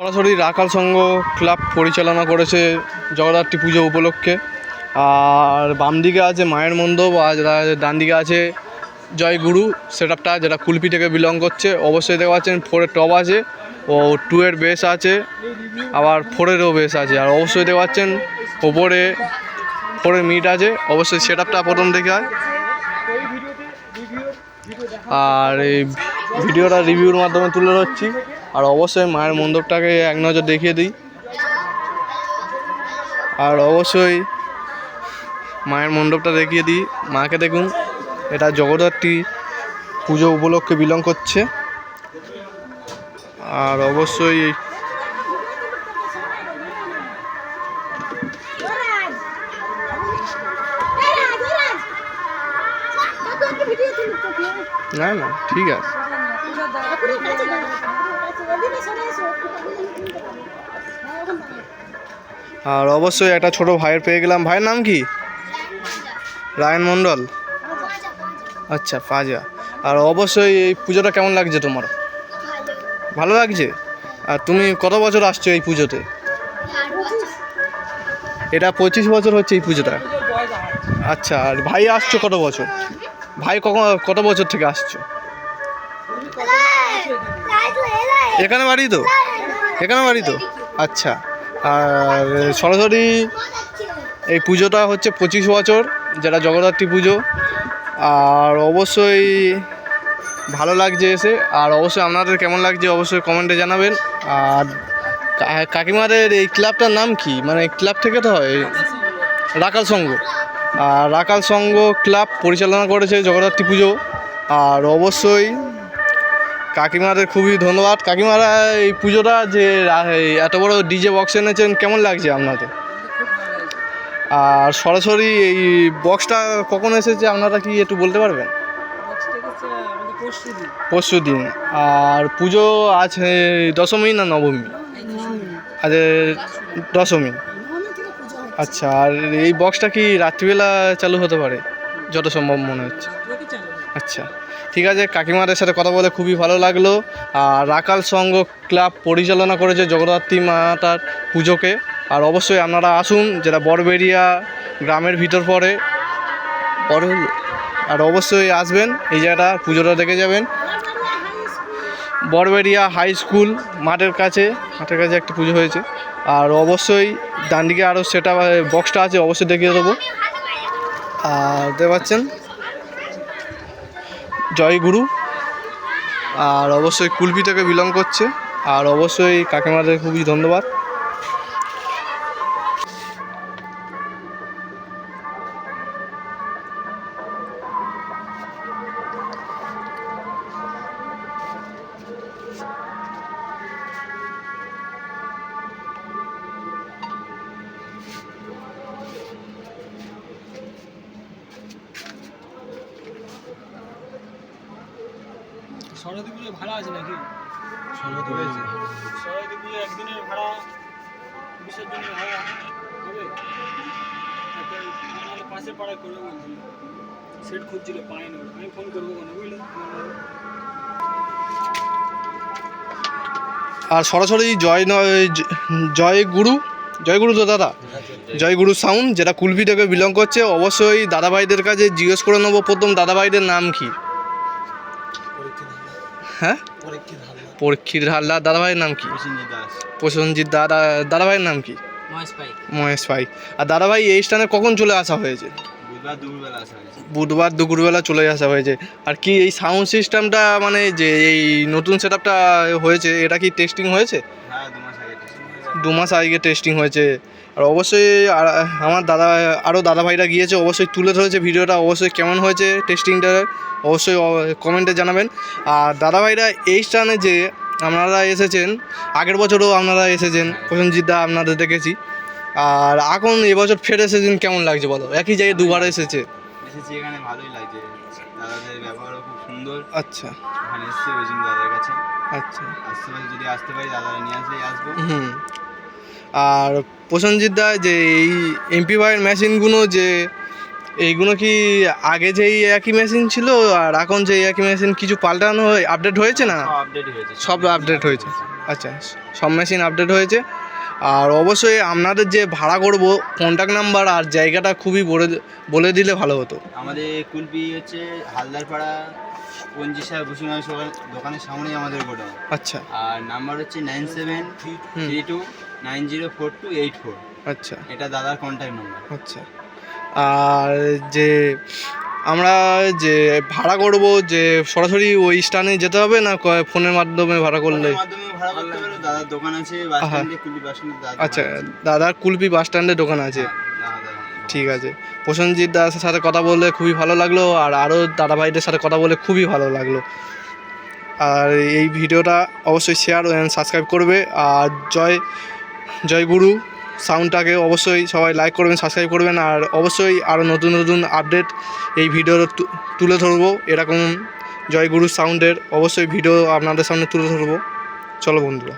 সরাসরি রাখাল সংঘ ক্লাব পরিচালনা করেছে জগদ্ধাত্রী পুজো উপলক্ষে। আর বাম দিকে আছে মায়ের মণ্ডপ, আর ডান দিকে আছে জয় গুরু সেট আপটা যেটা কুলপি থেকে বিলং করছে। অবশ্যই দেখতে পাচ্ছেন ফোরের টপ আছে, ও টু এর বেস আছে, আবার ফোরেরও বেস আছে। আর অবশ্যই দেখতে পাচ্ছেন, ওপরে ফোরের মিট আছে, অবশ্যই সেট আপটা প্রথম থেকে হয় আর এই ভিডিওটা রিভিউর মাধ্যমে তুলে ধরছি। আর অবশ্যই মায়ের মণ্ডপটাকে এক নজর দেখিয়ে দিই। আর অবশ্যই মায়ের মণ্ডপটা দেখিয়ে দিই। মাকে দেখুন এটা জগদ্ধাত্রী পুজো উপলক্ষে বিলং করছে। আর অবশ্যই না না ঠিক আছে। আর অবশ্যই একটা ছোট ভাইয়ের পেয়ে গেলাম। ভাইয়ের নাম কি? রায়ন মণ্ডল। আচ্ছা ফাজা। আর অবশ্যই এই পুজোটা কেমন লাগছে তোমার? ভালো লাগছে? আর তুমি কত বছর আসছো এই পুজোতে? এটা পঁচিশ বছর হচ্ছে এই পুজোটা। আচ্ছা আর ভাই আসছো কত বছর? ভাই কখন কত বছর থেকে আসছো? এখানে বাড়ি তো? এখানে বাড়ি তো? আচ্ছা। আর সরাসরি এই পুজোটা হচ্ছে পঁচিশ বছর, যেটা জগদ্ধাত্রী পুজো। আর অবশ্যই ভালো লাগছে এসে, আর অবশ্যই আপনাদের কেমন লাগছে অবশ্যই কমেন্টে জানাবেন। আর কাকিমাদের এই ক্লাবটার নাম কি? মানে ক্লাব থেকে তো হয় রাকাল সংঘ আর রাকাল সংঘ ক্লাব পরিচালনা করেছে জগদ্ধাত্রী পুজো। আর অবশ্যই কাকিমাদের খুবই ধন্যবাদ। কাকিমারা এই পুজোটা যে এত বড় ডিজে বক্স এনেছেন, কেমন লাগছে আপনাদের? আর সরাসরি এই বক্সটা কখন এসেছে, আপনারা কি একটু বলতে পারবেন? পরশু দিন আর পুজো আছে দশমী না নবমী? আজ দশমী। আচ্ছা আর এই বক্সটা কি রাত্রিবেলা চালু হতে পারে? যত সম্ভব মনে হচ্ছে। আচ্ছা। ঠিক আছে, কাকিমাদের সাথে কথা বলে খুবই ভালো লাগল। আর রাকাল সংঘ ক্লাব পরিচালনা করেছে জগদ্ধাত্রী মাতার পুজোকে। আর অবশ্যই আপনারা আসুন, যেটা বড়বেরিয়া গ্রামের ভিতর পড়ে। বড়- আর অবশ্যই আসবেন, এই জায়গাটা, পুজোটা দেখে যাবেন। বড়বেরিয়া হাই স্কুল, মাঠের কাছে মাঠের কাছে একটা পুজো হয়েছে। আর অবশ্যই ডান দিকে আরও সেটা বক্সটা আছে, অবশ্যই দেখিয়ে দেবো। আর দেখতে পাচ্ছেন জয় গুরু। আর অবশ্যই কুলপি থেকে বিলং করছে। আর অবশ্যই কাকিমাদের খুবই ধন্যবাদ। সরস্বতী পুজো ভাড়া আছে নাকি? সরস্বতী পুজো একদিনের ভাড়া বিশের জন্য ভাড়া হবে? পাশের পাড়ায় করবে বলছিল সেট খুঁজছিল। আমি ফোন করব কোনো? বুঝলে? আর সরাসরি জয় জয় গুরু জয় গুরু তো দাদা? জয় গুরু সাউন্ড যেটা কুলপি থেকে বিলং করছে অবশ্যই দাদাভাইদের কাছে জিজ্ঞেস করে নেব প্রথম দাদাভাইদের নাম কি? হ্যাঁ? পরীক্ষিত হালদার। দাদাভাইয়ের নাম কি? প্রসেনজিৎ দাদা দাদাভাইয়ের নাম কি? মহেশ ভাই আর দাদাভাই এই স্থানে কখন চলে আসা হয়েছে? বুধবার দুপুরবেলা আসা হয়েছে। বুধবার দুপুরবেলা চলে আসা হয়েছে। আর কি এই সাউন্ড সিস্টেমটা মানে যে এই নতুন সেট হয়েছে এটা কি টেস্টিং হয়েছে? দু মাস আগে টেস্টিং হয়েছে। আর অবশ্যই আমার দাদা আরও দাদা ভাইরা গিয়েছে অবশ্যই তুলে ধরেছে ভিডিওটা অবশ্যই কেমন হয়েছে টেস্টিংটা অবশ্যই কমেন্টে জানাবেন। আর দাদা ভাইরা এই স্থানে যে আপনারা এসেছেন আগের বছরও আপনারা এসেছেন প্রসেনজিৎ দা আপনাদের দেখেছি। আর এখন এবছর ফের এসেছেন কেমন লাগছে বলো? একই জায়গায় দুবার এসেছে। এসেছি এখানে ভালোই লাগছে। দাদাদের ব্যবহারও খুব সুন্দর। আচ্ছা। এখানে এসেছি ওই জন্য দাদার কাছে। আচ্ছা। যদি আসতে পারি দাদারা নিয়ে আসলেই আসব। হুম। আর প্রসেনজিৎ দা যে এই এমপি ভাইয়ের মেশিনগুলো যে এইগুলো কি আগে যেই একই মেশিন ছিল আর এখন যে একই মেশিন কিছু পাল্টানো হয়ে আপডেট হয়েছে না? সব আপডেট হয়েছে। সব আপডেট হয়েছে। আচ্ছা সব মেশিন আপডেট হয়েছে। আর অবশ্যই আপনাদের যে ভাড়া করব কন্ট্যাক্ট নাম্বার আর জায়গাটা খুবই বলে বলে দিলে ভালো হতো। আমাদের কুলপি হচ্ছে হালদারপাড়া পঞ্জিশা বসুমাই দোকানের সামনেই আমাদের গোডাউন। আচ্ছা। আর নাম্বার হচ্ছে nine seven three two nine zero four two eight four. আচ্ছা। এটা দাদার কন্ট্যাক্ট নাম্বার আচ্ছা। আর যে আমরা যে ভাড়া করব যে সরাসরি ওই স্টানে যেতে হবে না ফোনের মাধ্যমে ভাড়া করলে? মাধ্যমে ভাড়া করতে পারো দাদার দোকান আছে বাস আহা। স্ট্যান্ডে কুলপি বাস স্ট্যান্ডে দাদার আচ্ছা দাদার কুলপি বাস স্ট্যান্ডে দোকান আছে। হ্যাঁ। ঠিক আছে। প্রসেনজিৎ দাসের সাথে কথা বলে খুবই ভালো লাগল আর আরও দাদা ভাইদের সাথে কথা বলে খুবই ভালো লাগল। আর এই ভিডিওটা অবশ্যই শেয়ার অ্যান্ড সাবস্ক্রাইব করবে। আর জয় জয় গুরু। সাউন্ডটাকে অবশ্যই সবাই লাইক করবেন সাবস্ক্রাইব করবেন, আর অবশ্যই আরও নতুন নতুন আপডেট এই ভিডিও তুলে ধরবো। এরকম জয়গুরু সাউন্ডের অবশ্যই ভিডিও আপনাদের সামনে তুলে ধরবো। চলো বন্ধুরা।